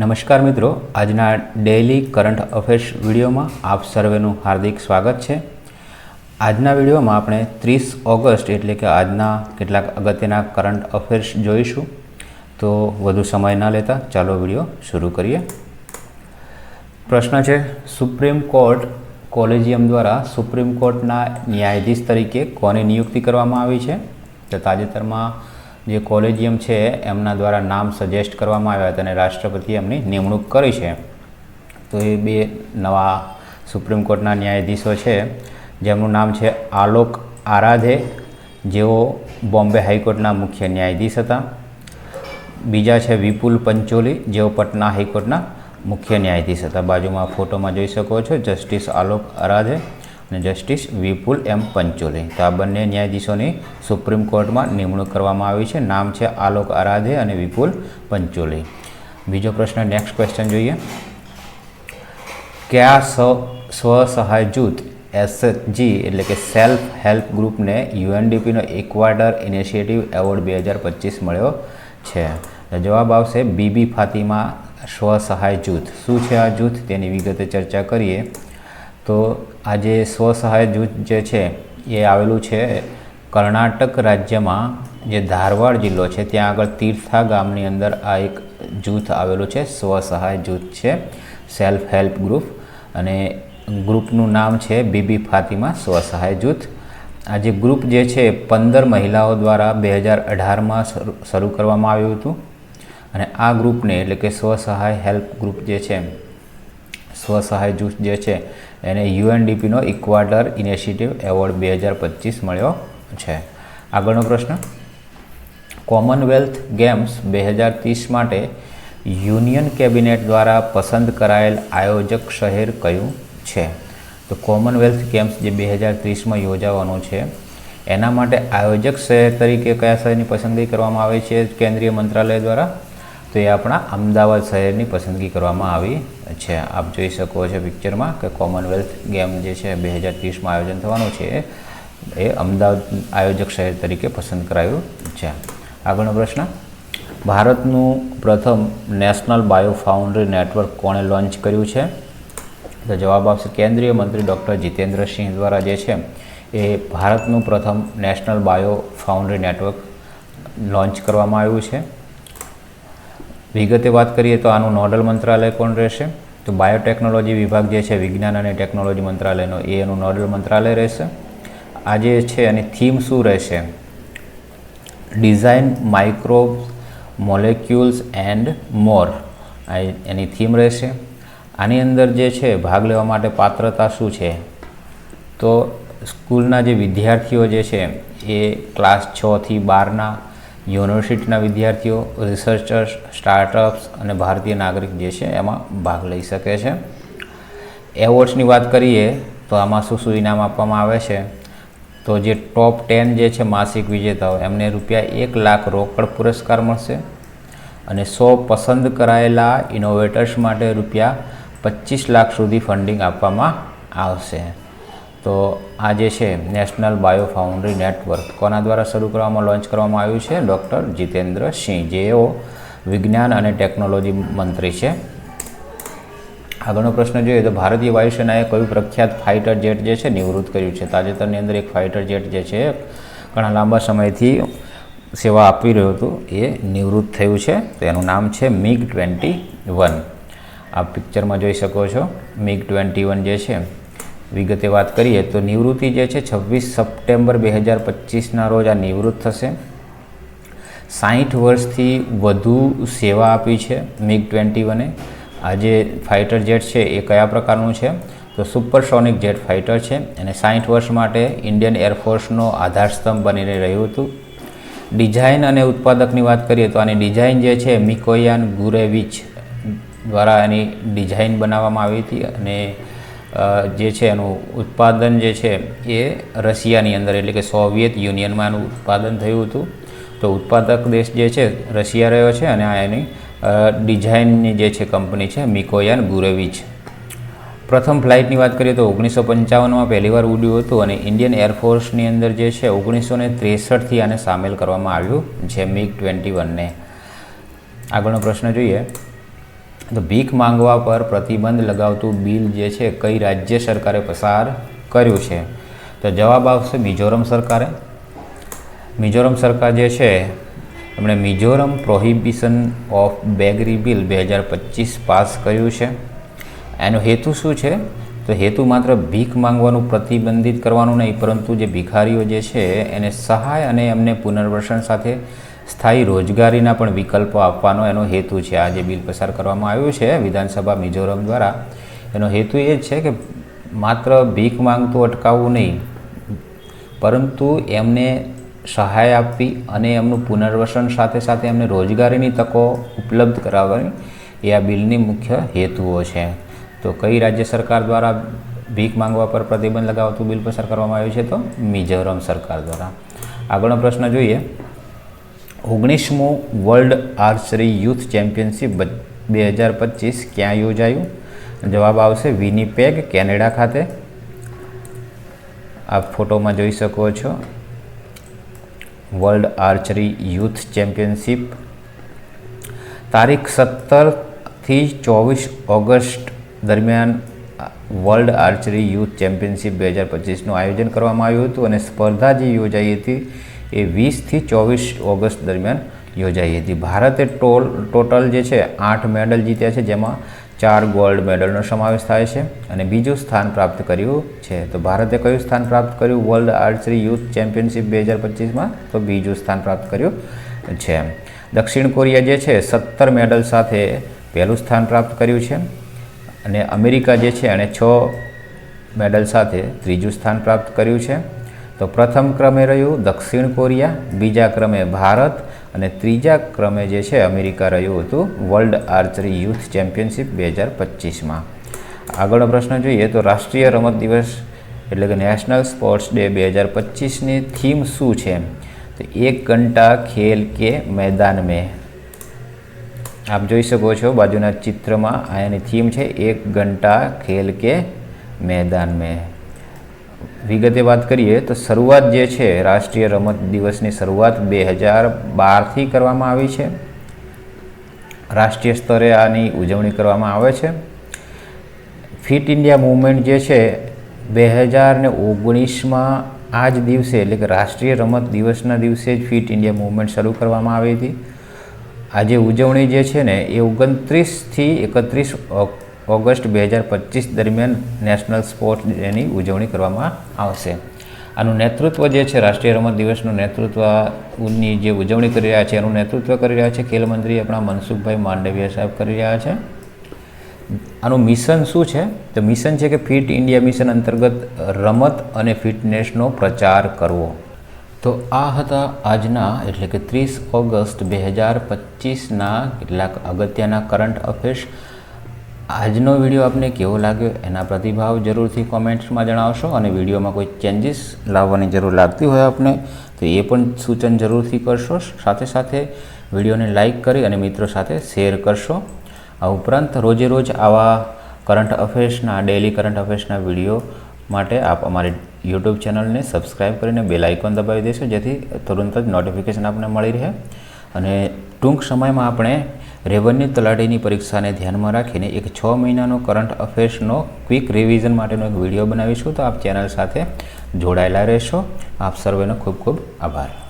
નમસ્કાર મિત્રો, આજના ડેઇલી કરંટ અફેર્સ વિડીયોમાં આપ સર્વેનું હાર્દિક સ્વાગત છે. આજના વિડીયોમાં આપણે ત્રીસ ઓગસ્ટ એટલે કે આજના કેટલાક અગત્યના કરંટ અફેર્સ જોઈશું. તો વધુ સમય ન લેતા ચાલો વીડિયો શરૂ કરીએ. પ્રશ્ન છે સુપ્રીમ કોર્ટ કોલેજિયમ દ્વારા સુપ્રીમ કોર્ટના ન્યાયાધીશ તરીકે કોની નિયુક્તિ કરવામાં આવી છે? તો તાજેતરમાં જે કોલેજિયમ છે, એમના દ્વારા નામ સજેસ્ટ કરવામાં આવ્યા હતા અને રાષ્ટ્રપતિએ એમની નિમણૂક કરી છે. તો એ બે નવા સુપ્રીમ કોર્ટના ન્યાયાધીશો છે. જેમનું નામ છે આલોક આરાધે. જેઓ બોમ્બે હાઈકોર્ટના મુખ્ય ન્યાયાધીશ હતા. બીજા છે વિપુલ પંચોલી. જેઓ પટના હાઈકોર્ટના મુખ્ય ન્યાયાધીશ હતા. બાજુમાં ફોટોમાં જોઈ શકો છો જસ્ટિસ આલોક અરાધે અને જસ્ટિસ વિપુલ એમ પંચોલી. તો આ બંને ન્યાયાધીશોની સુપ્રીમ કોર્ટમાં નિમણૂક કરવામાં આવી છે. નામ છે આલોક આરાધે અને વિપુલ પંચોલી. બીજો પ્રશ્ન નેક્સ્ટ ક્વેશ્ચન જોઈએ. કયા સ્વ સ્વસહાય જૂથ એસએચજી એટલે કે સેલ્ફ હેલ્પ ગ્રુપને યુએનડીપીનો ઇક્વાડર ઇનિશિયેટિવ એવોર્ડ બે હજાર પચીસ મળ્યો છે? જવાબ આવશે બીબી ફાતિમા સ્વસહાય જૂથ શું છે આ જૂથ? તેની વિગતે ચર્ચા કરીએ. તો આ જે સ્વસહાય જૂથ જે છે, એ આવેલું છે કર્ણાટક રાજ્યમાં જે ધારવાડ જિલ્લો છે, ત્યાં આગળ તીર્થા ગામની અંદર આ એક જૂથ આવેલું છે, સ્વસહાય જૂથ છે, સેલ્ફ હેલ્પ ગ્રુપ. અને ગ્રુપનું નામ છે બીબી ફાતિમા સ્વસહાય જૂથ. આ જે ગ્રુપ જે છે પંદર મહિલાઓ દ્વારા બે હજાર અઢારમાં શરૂ કરવામાં આવ્યું હતું. અને આ ગ્રુપને એટલે કે સ્વસહાય હેલ્પ ગ્રુપ જે છે, સ્વસહાય જૂથ જે છે એને યુએનડીપીનો ઇક્વાડર ઇનિશિયેટિવ એવોર્ડ બે હજાર પચીસ મળ્યો છે. આગળનો પ્રશ્ન. કોમનવેલ્થ ગેમ્સ બે હજાર ત્રીસ માટે યુનિયન કેબિનેટ દ્વારા પસંદ કરાયેલ આયોજક શહેર કયું છે? તો કોમનવેલ્થ ગેમ્સ જે બે હજાર ત્રીસમાં યોજાવાનું છે, એના માટે આયોજક શહેર તરીકે કયા શહેરની પસંદગી કરવામાં આવે છે? કેન્દ્રીય મંત્રાલય દ્વારા? તો એ આપણા અમદાવાદ શહેરની પસંદગી કરવામાં આવી છે. આપ જોઈ શકો છો પિક્ચરમાં કે કોમનવેલ્થ ગેમ જે છે બે હજાર ત્રીસમાં આયોજન થવાનું છે, એ અમદાવાદ આયોજક શહેર તરીકે પસંદ કરાયું છે. આગળનો પ્રશ્ન, ભારતનું પ્રથમ નેશનલ બાયો ફાઉન્ડ્રી નેટવર્ક કોણે લોન્ચ કર્યું છે? તો જવાબ આપશે કેન્દ્રીય મંત્રી ડૉક્ટર જીતેન્દ્રસિંહ દ્વારા જે છે, એ ભારતનું પ્રથમ national bio foundry network launch કરવામાં આવ્યું છે. વિગતે વાત કરીએ તો આનું નોડલ મંત્રાલય કોણ રહેશે? તો બાયોટેકનોલોજી વિભાગ જે છે, વિજ્ઞાન અને ટેકનોલોજી મંત્રાલયનો, એ એનું નોડલ મંત્રાલય રહેશે. આ જે છે, એની થીમ શું રહેશે? Design microbes, molecules and more. આ એની થીમ રહેશે. આની અંદર જે છે, ભાગ લેવા માટે પાત્રતા શું છે? તો સ્કૂલના જે વિદ્યાર્થીઓ જે છે, એ ક્લાસ છથી બારના યુનિવર્સિટીના વિદ્યાર્થીઓ રિસર્ચર્સ સ્ટાર્ટઅપ્સ અને ભારતીય નાગરિક જે છે એમાં ભાગ લઈ શકે છે. એવોર્ડ્સની વાત કરીએ તો આમાં શું શું ઇનામ આપવામાં આવે છે? તો જે ટોપ ટેન જે છે માસિક વિજેતાઓ, એમને રૂપિયા એક લાખ રોકડ પુરસ્કાર મળશે અને સો પસંદ કરાયેલા ઇનોવેટર્સ માટે રૂપિયા પચીસ લાખ સુધી ફંડિંગ આપવામાં આવશે. તો આ જે છે, નેશનલ બાયો ફાઉન્ડ્રી નેટવર્ક, કોના દ્વારા શરૂ કરવામાં, લોન્ચ કરવામાં આવ્યું છે? ડૉક્ટર જીતેન્દ્ર સિંહ જેઓ વિજ્ઞાન અને ટેકનોલોજી મંત્રી છે. આગળનો પ્રશ્ન જોઈએ તો ભારતીય વાયુસેનાએ કયું પ્રખ્યાત ફાઇટર જેટ જે છે, નિવૃત્ત કર્યું છે? તાજેતરની અંદર એક ફાઇટર જેટ જે છે, ઘણા લાંબા સમયથી સેવા આપી રહ્યું હતું, એ નિવૃત્ત થયું છે. તો એનું નામ છે મિગ ટ્વેન્ટી વન. આ પિક્ચરમાં જોઈ શકો છો. મિગ ટ્વેન્ટી વન જે છે વિગતે વાત કરીએ તો નિવૃત્તિ જે છે છવ્વીસ સપ્ટેમ્બર બે હજાર પચીસના રોજ આ નિવૃત્ત થશે. સાહીઠ વર્ષથી વધુ સેવા આપી છે મિગ ટ્વેન્ટી વને. આ જે ફાઇટર જેટ છે એ કયા પ્રકારનું છે? તો સુપરસોનિક જેટ ફાઇટર છે અને સાહીઠ વર્ષ માટે ઇન્ડિયન એરફોર્સનો આધારસ્તંભ બનીને રહ્યું હતું. ડિઝાઇન અને ઉત્પાદકની વાત કરીએ તો આની ડિઝાઇન જે છે મિકોયાન ગુરેવિચ દ્વારા એની ડિઝાઇન બનાવવામાં આવી હતી અને જે છે એનું ઉત્પાદન જે છે એ રશિયાની અંદર, એટલે કે સોવિયત યુનિયનમાં એનું ઉત્પાદન થયું હતું. તો ઉત્પાદક દેશ જે છે, રશિયા રહ્યો છે અને આ એની ડિઝાઇનની જે છે કંપની છે, મિકોયાન ગુરેવિચ. પ્રથમ ફ્લાઇટની વાત કરીએ તો ઓગણીસો પંચાવનમાં પહેલીવાર ઉડ્યું હતું અને ઇન્ડિયન એરફોર્સની અંદર જે છે ઓગણીસો ને ત્રેસઠથી આને સામેલ કરવામાં આવ્યું છે મિગ ટ્વેન્ટી વનને. આગળનો પ્રશ્ન જોઈએ. તો ભીખ માંગવા પર પ્રતિબંધ લગાવતું બિલ જે છે, કઈ રાજ્ય સરકારે પસાર કર્યું છે? તો જવાબ આવશે મિઝોરમ સરકારે. મિઝોરમ સરકાર જે છે, એમણે Mizoram prohibition of beggary bill બે હજાર પચીસ પાસ કર્યું છે. એનો હેતુ શું છે? તો હેતુ માત્ર ભીખ માંગવાનું પ્રતિબંધિત કરવાનું નહીં, પરંતુ જે ભિખારીઓ જે છે, એને સહાય અને એમને પુનર્વસન સાથે સ્થાયી રોજગારીના પણ વિકલ્પો આપવાનો એનો હેતુ છે. આ જે બિલ પસાર કરવામાં આવ્યું છે, વિધાનસભા મિઝોરમ દ્વારા, એનો હેતુ એ જ છે કે માત્ર ભીખ માંગતું અટકાવવું નહીં, પરંતુ એમને સહાય આપવી અને એમનું પુનર્વસન સાથે સાથે એમને રોજગારીની તકો ઉપલબ્ધ કરાવવાની એ આ બિલની મુખ્ય હેતુઓ છે. તો કઈ રાજ્ય સરકાર દ્વારા ભીખ માંગવા પર પ્રતિબંધ લગાવતું બિલ પસાર કરવામાં આવ્યું છે તો મિઝોરમ સરકાર દ્વારા. આગળનો પ્રશ્ન જોઈએ. ઓગણીસમું વર્લ્ડ આર્ચરી યુથ ચેમ્પિયનશિપ બે હજાર પચીસ ક્યાં યોજાયું? જવાબ આવશે વિનીપેગ, કેનેડા ખાતે. આપ ફોટોમાં જોઈ શકો છો. World archery youth championship. તારીખ સત્તરથી ચોવીસ ઓગસ્ટ દરમિયાન વર્લ્ડ આર્ચરી યુથ ચેમ્પિયનશિપ બે હજાર પચીસનું આયોજન કરવામાં આવ્યું હતું અને સ્પર્ધા જે યોજાઈ હતી એ વીસથી ચોવીસ ઓગસ્ટ દરમિયાન યોજાઈ હતી. ભારતે ટોલ, ટોટલ જે છે આઠ મેડલ જીત્યા છે, જેમાં ચાર ગોલ્ડ મેડલનો સમાવેશ થાય છે અને બીજું સ્થાન પ્રાપ્ત કર્યું છે. તો ભારતે કયું સ્થાન પ્રાપ્ત કર્યું? વર્લ્ડ આર્ચરી યુથ ચેમ્પિયનશિપ બે હજાર પચીસમાં તો બીજું સ્થાન પ્રાપ્ત કર્યું છે. દક્ષિણ કોરિયા જે છે સત્તર મેડલ સાથે પહેલું સ્થાન પ્રાપ્ત કર્યું છે અને અમેરિકા જે છે એણે છ મેડલ સાથે ત્રીજું સ્થાન પ્રાપ્ત કર્યું છે. તો પ્રથમ ક્રમે રહ્યું દક્ષિણ કોરિયા, બીજા ક્રમે ભારત અને ત્રીજા ક્રમે જે છે અમેરિકા રહ્યું હતું વર્લ્ડ આર્ચરી યુથ ચેમ્પિયનશિપ બે હજાર પચીસમાં. આગળનો પ્રશ્ન જોઈએ તો રાષ્ટ્રીય રમત દિવસ એટલે કે નેશનલ સ્પોર્ટ્સ ડે બે હજાર પચીસની થીમ શું છે? તો એક ઘંટા ખેલ કે મેદાન મેં. આપ જોઈ શકો છો બાજુના ચિત્રમાં આ એની થીમ છે એક ઘંટા ખેલ કે મેદાન મેં. વિગતે વાત કરીએ તો શરૂઆત જે છે, રાષ્ટ્રીય રમત દિવસની શરૂઆત બે હજાર બારથી કરવામાં આવી છે. રાષ્ટ્રીય સ્તરે આની ઉજવણી કરવામાં આવે છે. ફિટ ઇન્ડિયા મુવમેન્ટ જે છે, બે હજાર ને ઓગણીસમાં આ જ દિવસે એટલે કે રાષ્ટ્રીય રમત દિવસના દિવસે જ ફિટ ઇન્ડિયા મુવમેન્ટ શરૂ કરવામાં આવી હતી. આજે ઉજવણી જે છે ને, એ ઓગણત્રીસથી એકત્રીસ ઓગસ્ટ બે હજાર પચીસ દરમિયાન નેશનલ સ્પોર્ટ્સ ડેની ઉજવણી કરવામાં આવશે. આનું નેતૃત્વ જે છે, રાષ્ટ્રીય રમત દિવસનું નેતૃત્વની જે ઉજવણી કરી રહ્યા છે, એનું નેતૃત્વ કરી રહ્યા છે ખેલ મંત્રી આપણા મનસુખભાઈ માંડવિયા સાહેબ કરી રહ્યા છે. આનું મિશન શું છે? તો મિશન છે કે ફિટ ઇન્ડિયા મિશન અંતર્ગત રમત અને ફિટનેસનો પ્રચાર કરવો. તો આ હતા આજના, એટલે કે ત્રીસ ઓગસ્ટ બે હજાર પચીસના કેટલાક અગત્યના કરંટ અફેર્સ. આજનો વીડિયો આપને કેવો લાગ્યો એના પ્રતિભાવ જરૂરથી કોમેન્ટ્સમાં જણાવશો અને વિડીયોમાં કોઈ ચેન્જીસ લાવવાની જરૂર લાગતી હોય આપને, તો એ પણ સૂચન જરૂરથી કરશો. સાથે સાથે વિડીયોને લાઇક કરી અને મિત્રો સાથે શેર કરશો. આ ઉપરાંત રોજે રોજ આવા કરંટ અફેર્સના ડેલી કરંટ અફેર્સના વીડિયો માટે આપ અમારી યુટ્યુબ ચેનલને સબસ્ક્રાઈબ કરીને બેલ આઇકોન દબાવી દેશો, જેથી તુરંત જ નોટિફિકેશન આપને મળી રહે. અને ટૂંક સમયમાં આપણે રેવન્યુ તલાટીની પરીક્ષાને ધ્યાનમાં રાખીને એક છ મહિનાનો કરંટ અફેર્સનો ક્વિક રિવિઝન માટેનો એક વીડિયો બનાવીશું. તો આપ ચેનલ સાથે જોડાયેલા રહેશો. આપ સર્વેનો ખૂબ ખૂબ આભાર.